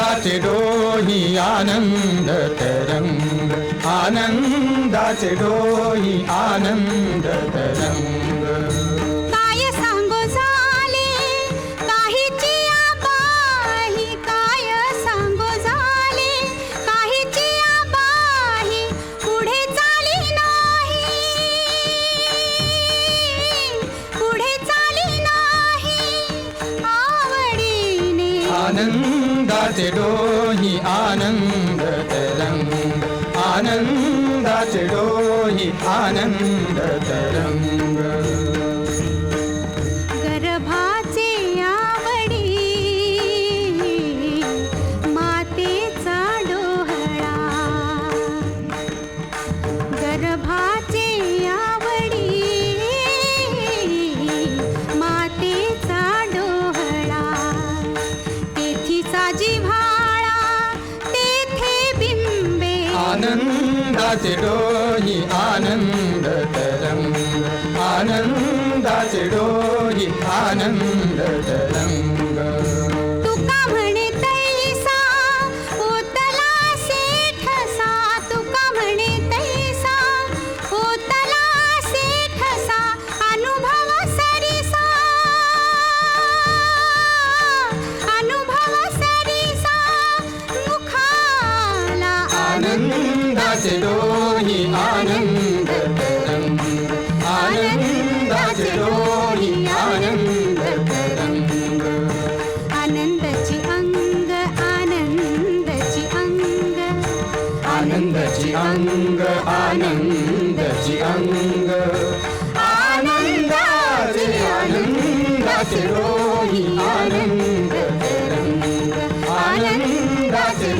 आनंदाचे डोही आनंद तरंग आनंदाचे डोही आनंद तरंग काय आनंदाचे डोही आनंद तरंग. आनंदाचे डोही आनंद तरंग. गर्भाचे आवडी मातेचा डोहळा. गर्भाचे आनंदाचे डोही आनंद तरंग आनंदाचे डोही आनंद तरंग ananda se dohi ananda karam ananda ananda karam ananda chi ananda chi ananda chi ananda chi anga ananda se